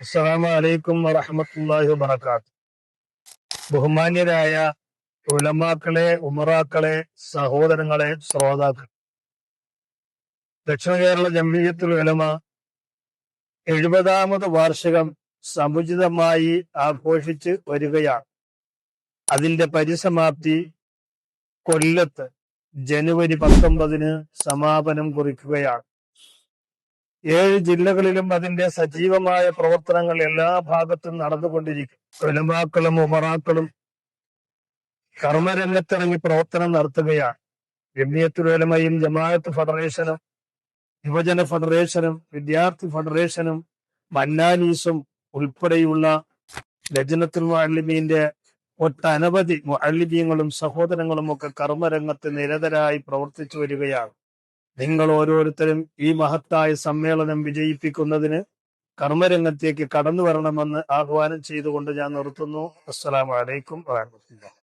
അസ്സലാമു അലൈക്കും വറഹമത്തല്ലാഹി വബർക്കാത്ത് ബഹുമാന്യരായ ഉലമാക്കളെ ഉമറാക്കളെ സഹോദരങ്ങളെ ശ്രോതാക്കൾ. ദക്ഷിണ കേരള ജമ്മിയത്തുൽ ഉലമ എഴുപതാമത് വാർഷികം സമുചിതമായി ആഘോഷിച്ച് വരികയാണ്. അതിന്റെ പരിസമാപ്തി കൊല്ലത്ത് ജനുവരി പത്തൊമ്പതിന് സമാപനം കുറിക്കുകയാണ്. ഏഴ് ജില്ലകളിലും അതിന്റെ സജീവമായ പ്രവർത്തനങ്ങൾ എല്ലാ ഭാഗത്തും നടന്നുകൊണ്ടിരിക്കും. ഉലമാക്കളും ഉമറാക്കളും കർമ്മരംഗത്തിറങ്ങി പ്രവർത്തനം നടത്തുകയാണ്. ജമിയത്തുലമയും ജമാഅത്ത് ഫെഡറേഷനും യുവജന ഫെഡറേഷനും വിദ്യാർത്ഥി ഫെഡറേഷനും മന്നാനീസും ഉൾപ്പെടെയുള്ള ലജനത്തുൽ മുഅല്ലിമീന്റെ ഒട്ടനവധി മുഅല്ലിമീങ്ങളും സഹോദരങ്ങളും ഒക്കെ കർമ്മരംഗത്ത് നിരതരായി പ്രവർത്തിച്ചു വരികയാണ്. നിങ്ങൾ ഓരോരുത്തരും ഈ മഹത്തായ സമ്മേളനം വിജയിപ്പിക്കുന്നതിന് കർമ്മരംഗത്തേക്ക് കടന്നു വരണമെന്ന് ആഹ്വാനം ചെയ്തുകൊണ്ട് ഞാൻ നിർത്തുന്നു. അസ്സലാമു അലൈക്കും വറഹ്മത്തുള്ളാഹി